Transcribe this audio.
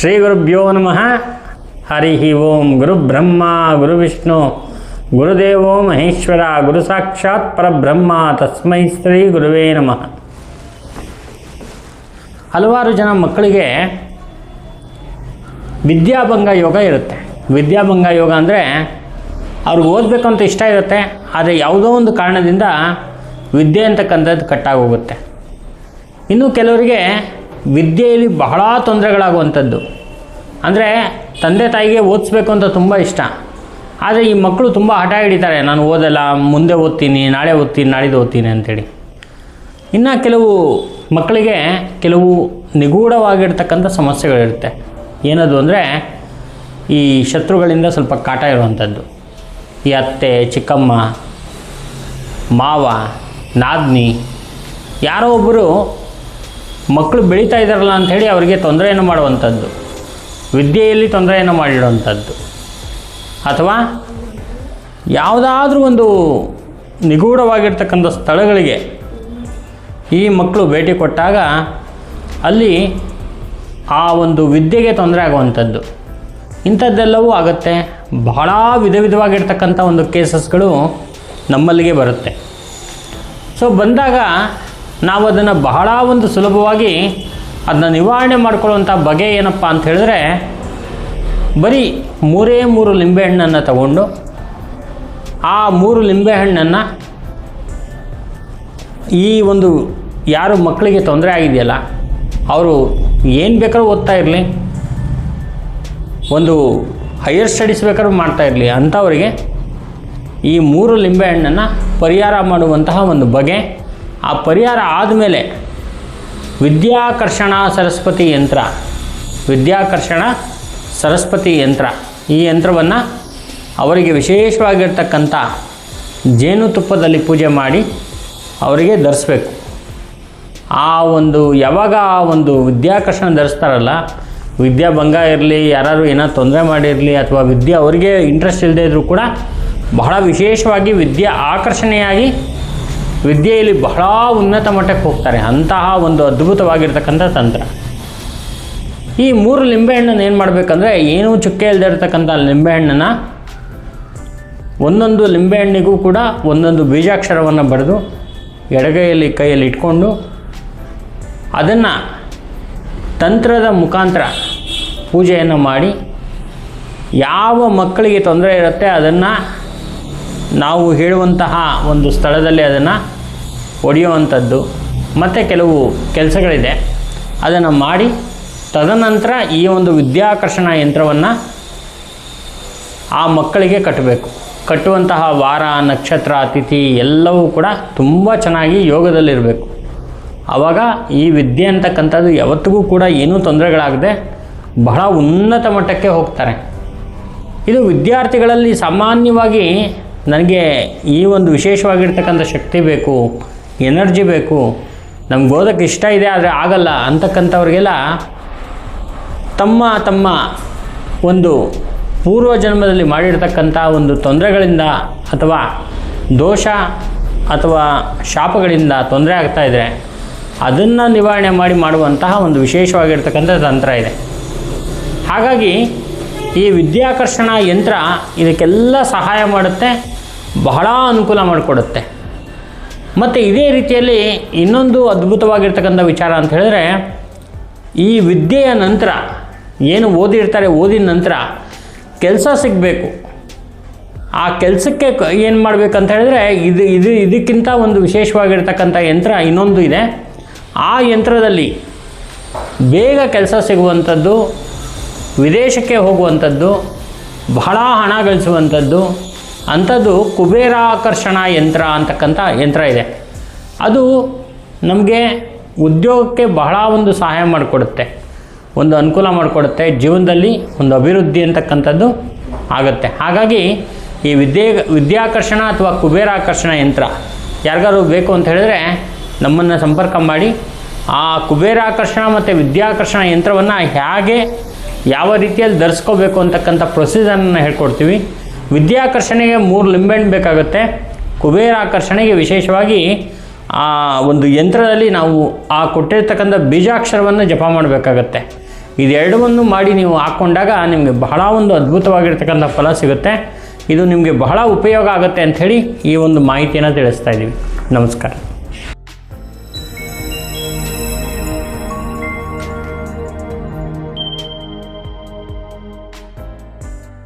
ಶ್ರೀ ಗುರುಭ್ಯೋ ನಮಃ. ಹರಿ ಓಂ ಗುರು ಬ್ರಹ್ಮ ಗುರು ವಿಷ್ಣು. ಗುರುದೇವೋ ಮಹೇಶ್ವರ ಗುರು ಸಾಕ್ಷಾತ್ ಪರಬ್ರಹ್ಮ. ತಸ್ಮೈ ಶ್ರೀ ಗುರುವೇ ನಮಃ. ಹಲವಾರು ಜನ ಮಕ್ಕಳಿಗೆ ವಿದ್ಯಾಭಂಗ ಯೋಗ ಇರುತ್ತೆ. ವಿದ್ಯಾಭಂಗ ಯೋಗ ಅಂದರೆ ಅವ್ರಿಗೆ ಓದಬೇಕು ಅಂತ ಇಷ್ಟ ಇರುತ್ತೆ. ಆದರೆ ಯಾವುದೋ ಒಂದು ಕಾರಣದಿಂದ ವಿದ್ಯೆ ಅಂತಕ್ಕಂಥದ್ದು ಕಟ್ಟಾಗೋಗುತ್ತೆ. ಇನ್ನು ಕೆಲವರಿಗೆ ವಿದ್ಯೆಯಲ್ಲಿ ಬಹಳ ತೊಂದರೆಗಳಾಗುವಂಥದ್ದು. ಅಂದರೆ ತಂದೆ ತಾಯಿಗೆ ಓದಿಸ್ಬೇಕು ಅಂತ ತುಂಬ ಇಷ್ಟ. ಆದರೆ ಈ ಮಕ್ಕಳು ತುಂಬ ಹಠ ಹಿಡಿತಾರೆ. ನಾನು ಓದಲ್ಲ, ಮುಂದೆ ಓದ್ತೀನಿ, ನಾಳೆ ಓದ್ತೀನಿ, ನಾಳಿದ್ದು ಓದ್ತೀನಿ ಅಂಥೇಳಿ ಇನ್ನು ಕೆಲವು ಮಕ್ಕಳಿಗೆ ಕೆಲವು ನಿಗೂಢವಾಗಿರ್ತಕ್ಕಂಥ ಸಮಸ್ಯೆಗಳಿರುತ್ತೆ. ಏನದು ಅಂದರೆ ಈ ಶತ್ರುಗಳಿಂದ ಸ್ವಲ್ಪ ಕಾಟ ಇರುವಂಥದ್ದು. ಈ ಅತ್ತೆ, ಚಿಕ್ಕಮ್ಮ, ಮಾವ, ನಾದ್ನಿ, ಯಾರೋ ಒಬ್ಬರು ಮಕ್ಕಳು ಬೆಳೀತಾ ಇದ್ದಾರಲ್ಲ ಅಂಥೇಳಿ ಅವರಿಗೆ ತೊಂದರೆಯನ್ನು ಮಾಡುವಂಥದ್ದು. ವಿದ್ಯೆಯಲ್ಲಿ ತೊಂದರೆಯನ್ನು ಮಾಡಿಡುವಂಥದ್ದು ಅಥವಾ ಯಾವುದಾದ್ರೂ ಒಂದು ನಿಗೂಢವಾಗಿರ್ತಕ್ಕಂಥ ಸ್ಥಳಗಳಿಗೆ ಈ ಮಕ್ಕಳು ಭೇಟಿ ಕೊಟ್ಟಾಗ ಅಲ್ಲಿ ಆ ಒಂದು ವಿದ್ಯೆಗೆ ತೊಂದರೆ ಆಗುವಂಥದ್ದು. ಇಂಥದ್ದೆಲ್ಲವೂ ಆಗುತ್ತೆ. ಬಹಳ ವಿಧ ವಿಧವಾಗಿರ್ತಕ್ಕಂಥ ಒಂದು ಕೇಸಸ್ಗಳು ನಮ್ಮಲ್ಲಿಗೆ ಬರುತ್ತೆ. ಸೊ ಬಂದಾಗ ನಾವು ಅದನ್ನು ಬಹಳ ಒಂದು ಸುಲಭವಾಗಿ ಅದನ್ನ ನಿವಾರಣೆ ಮಾಡ್ಕೊಳ್ಳುವಂಥ ಬಗೆ ಏನಪ್ಪ ಅಂತ ಹೇಳಿದ್ರೆ, ಬರೀ ಮೂರೇ ಮೂರು ಲಿಂಬೆಹಣ್ಣನ್ನು ತಗೊಂಡು ಆ ಮೂರು ಲಿಂಬೆಹಣ್ಣನ್ನು ಈ ಒಂದು ಯಾರು ಮಕ್ಕಳಿಗೆ ತೊಂದರೆ ಆಗಿದೆಯಲ್ಲ, ಅವರು ಏನು ಬೇಕಾದ್ರೂ ಓದ್ತಾ ಇರಲಿ, ಒಂದು ಹೈಯರ್ ಸ್ಟಡೀಸ್ ಬೇಕಾದ್ರೂ ಮಾಡ್ತಾ ಇರಲಿ ಅಂಥವರಿಗೆ ಈ ಮೂರು ಲಿಂಬೆಹಣ್ಣನ್ನು ಪರಿಹಾರ ಮಾಡುವಂತಹ ಒಂದು ಬಗೆ ಆ ಪರಿಹಾರ ಆದಮೇಲೆ ವಿದ್ಯಾಕರ್ಷಣ ಸರಸ್ವತಿ ಯಂತ್ರ. ವಿದ್ಯಾಕರ್ಷಣ ಸರಸ್ವತಿ ಯಂತ್ರ. ಈ ಯಂತ್ರವನ್ನು ಅವರಿಗೆ ವಿಶೇಷವಾಗಿರ್ತಕ್ಕಂಥ ಜೇನುತುಪ್ಪದಲ್ಲಿ ಪೂಜೆ ಮಾಡಿ ಅವರಿಗೆ ಧರಿಸ್ಬೇಕು. ಆ ಒಂದು ಯಾವಾಗ ಆ ಒಂದು ವಿದ್ಯಾಕರ್ಷಣ ಧರಿಸ್ತಾರಲ್ಲ ವಿದ್ಯಾಭಂಗ ಇರಲಿ ಯಾರು ಏನೋ ತೊಂದರೆ ಮಾಡಿರಲಿ ಅಥವಾ ವಿದ್ಯೆ ಅವರಿಗೆ ಇಂಟ್ರೆಸ್ಟ್ ಇಲ್ಲದೇ ಇದ್ದರೂ ಕೂಡ ಬಹಳ ವಿಶೇಷವಾಗಿ ವಿದ್ಯೆ ಆಕರ್ಷಣೆಯಾಗಿ ವಿದ್ಯೆಯಲ್ಲಿ ಬಹಳ ಉನ್ನತ ಮಟ್ಟಕ್ಕೆ ಹೋಗ್ತಾರೆ. ಅಂತಹ ಒಂದು ಅದ್ಭುತವಾಗಿರ್ತಕ್ಕಂಥ ತಂತ್ರ. ಈ ಮೂರು ಲಿಂಬೆಹಣ್ಣನ್ನು ಏನು ಮಾಡಬೇಕಂದ್ರೆ, ಏನೂ ಚುಕ್ಕೆ ಇಲ್ಲದೆ ಇರತಕ್ಕಂಥ ಲಿಂಬೆಹಣ್ಣನ್ನು ಒಂದೊಂದು ಲಿಂಬೆಹಣ್ಣಿಗೂ ಕೂಡ ಒಂದೊಂದು ಬೀಜಾಕ್ಷರವನ್ನು ಬರೆದು ಎಡಗೈಯಲ್ಲಿ ಕೈಯಲ್ಲಿ ಇಟ್ಕೊಂಡು ಅದನ್ನು ತಂತ್ರದ ಮುಖಾಂತರ ಪೂಜೆಯನ್ನು ಮಾಡಿ, ಯಾವ ಮಕ್ಕಳಿಗೆ ತೊಂದರೆ ಇರುತ್ತೆ ಅದನ್ನು ನಾವು ಹೇಳುವಂತಹ ಒಂದು ಸ್ಥಳದಲ್ಲಿ ಅದನ್ನು ಒಡೆಯುವಂಥದ್ದು. ಮತ್ತು ಕೆಲವು ಕೆಲಸಗಳಿದೆ. ಅದನ್ನು ಮಾಡಿ ತದನಂತರ ಈ ಒಂದು ವಿದ್ಯಾಕರ್ಷಣ ಯಂತ್ರವನ್ನು ಆ ಮಕ್ಕಳಿಗೆ ಕಟ್ಟಬೇಕು. ಕಟ್ಟುವಂತಹ ವಾರ, ನಕ್ಷತ್ರ ಅತಿಥಿ ಎಲ್ಲವೂ ಕೂಡ ತುಂಬ ಚೆನ್ನಾಗಿ ಯೋಗದಲ್ಲಿರಬೇಕು. ಆವಾಗ ಈ ವಿದ್ಯೆ ಅಂತಕ್ಕಂಥದ್ದು ಯಾವತ್ತಿಗೂ ಕೂಡ ಏನೂ ತೊಂದರೆಗಳಾಗದೆ ಬಹಳ ಉನ್ನತ ಮಟ್ಟಕ್ಕೆ ಹೋಗ್ತಾರೆ. ಇದು ವಿದ್ಯಾರ್ಥಿಗಳಲ್ಲಿ ಸಾಮಾನ್ಯವಾಗಿ ನನಗೆ ಈ ಒಂದು ವಿಶೇಷವಾಗಿರ್ತಕ್ಕಂಥ ಶಕ್ತಿ ಬೇಕು, ಎನರ್ಜಿ ಬೇಕು, ನಮ್ಗೆ ಓದೋಕ್ಕೆ ಇಷ್ಟ ಇದೆ ಆದರೆ ಆಗಲ್ಲ ಅಂತಕ್ಕಂಥವ್ರಿಗೆಲ್ಲ ತಮ್ಮ ತಮ್ಮ ಒಂದು ಪೂರ್ವ ಜನ್ಮದಲ್ಲಿ ಮಾಡಿರ್ತಕ್ಕಂಥ ಒಂದು ತೊಂದರೆಗಳಿಂದ ಅಥವಾ ದೋಷ ಅಥವಾ ಶಾಪಗಳಿಂದ ತೊಂದರೆ ಆಗ್ತಾ ಇದ್ದರೆ ಅದನ್ನು ನಿವಾರಣೆ ಮಾಡಿ ಮಾಡುವಂತಹ ಒಂದು ವಿಶೇಷವಾಗಿರ್ತಕ್ಕಂಥ ತಂತ್ರ ಇದೆ. ಹಾಗಾಗಿ ಈ ವಿದ್ಯಾಕರ್ಷಣ ಯಂತ್ರ ಇದಕ್ಕೆಲ್ಲ ಸಹಾಯ ಮಾಡುತ್ತೆ. ಬಹಳ ಅನುಕೂಲ ಮಾಡಿಕೊಡುತ್ತೆ. ಮತ್ತು ಇದೇ ರೀತಿಯಲ್ಲಿ ಇನ್ನೊಂದು ಅದ್ಭುತವಾಗಿರ್ತಕ್ಕಂಥ ವಿಚಾರ ಅಂತ ಹೇಳಿದ್ರೆ, ಈ ವಿದ್ಯೆಯ ನಂತರ, ಏನು ಓದಿರ್ತಾರೆ ಓದಿದ ನಂತರ ಕೆಲಸ ಸಿಗಬೇಕು. ಆ ಕೆಲಸಕ್ಕೆ ಏನು ಮಾಡಬೇಕಂತ ಹೇಳಿದ್ರೆ, ಇದು ಇದು, ಇದಕ್ಕಿಂತ ಒಂದು ವಿಶೇಷವಾಗಿರ್ತಕ್ಕಂಥ ಯಂತ್ರ ಇನ್ನೊಂದು ಇದೆ. ಆ ಯಂತ್ರದಲ್ಲಿ ಬೇಗ ಕೆಲಸ ಸಿಗುವಂಥದ್ದು, ವಿದೇಶಕ್ಕೆ ಹೋಗುವಂಥದ್ದು, ಬಹಳ ಹಣ ಗಳಿಸುವಂಥದ್ದು ಅಂಥದ್ದು ಕುಬೇರಾಕರ್ಷಣ ಯಂತ್ರ ಅಂತಕ್ಕಂಥ ಯಂತ್ರ ಇದೆ. ಅದು ನಮಗೆ ಉದ್ಯೋಗಕ್ಕೆ ಬಹಳ ಒಂದು ಸಹಾಯ ಮಾಡಿಕೊಡುತ್ತೆ. ಒಂದು ಅನುಕೂಲ ಮಾಡಿಕೊಡುತ್ತೆ. ಜೀವನದಲ್ಲಿ ಒಂದು ಅಭಿವೃದ್ಧಿ ಅಂತಕ್ಕಂಥದ್ದು ಆಗುತ್ತೆ. ಹಾಗಾಗಿ ಈ ವಿದ್ಯೆ, ವಿದ್ಯಾಕರ್ಷಣ ಅಥವಾ ಕುಬೇರಾಕರ್ಷಣ ಯಂತ್ರ ಯಾರಿಗಾದ್ರು ಬೇಕು ಅಂತ ಹೇಳಿದ್ರೆ ನಮ್ಮನ್ನು ಸಂಪರ್ಕ ಮಾಡಿ. ಆ ಕುಬೇರಾಕರ್ಷಣ ಮತ್ತು ವಿದ್ಯಾಕರ್ಷಣ ಯಂತ್ರವನ್ನು ಹೇಗೆ ಯಾವ ರೀತಿಯಲ್ಲಿ ಧರಿಸ್ಕೋಬೇಕು ಅಂತಕ್ಕಂಥ ಪ್ರೊಸೀಜರನ್ನು ಹೇಳ್ಕೊಡ್ತೀವಿ. ವಿದ್ಯಾಕರ್ಷಣೆಗೆ ಮೂರು ಲಿಂಬೆಹಣ್ಣು ಬೇಕಾಗುತ್ತೆ. ಕುಬೇರಾಕರ್ಷಣೆಗೆ ವಿಶೇಷವಾಗಿ ಆ ಒಂದು ಯಂತ್ರದಲ್ಲಿ ನಾವು ಆ ಕೊಟ್ಟಿರ್ತಕ್ಕಂಥ ಬೀಜಾಕ್ಷರವನ್ನು ಜಪ ಮಾಡಬೇಕಾಗತ್ತೆ. ಇದೆರಡವನ್ನು ಮಾಡಿ ನೀವು ಹಾಕ್ಕೊಂಡಾಗ ನಿಮಗೆ ಬಹಳ ಒಂದು ಅದ್ಭುತವಾಗಿರ್ತಕ್ಕಂಥ ಫಲ ಸಿಗುತ್ತೆ. ಇದು ನಿಮಗೆ ಬಹಳ ಉಪಯೋಗ ಆಗುತ್ತೆ ಅಂಥೇಳಿ ಈ ಒಂದು ಮಾಹಿತಿಯನ್ನು ತಿಳಿಸ್ತಾ ಇದ್ದೀವಿ. ನಮಸ್ಕಾರ.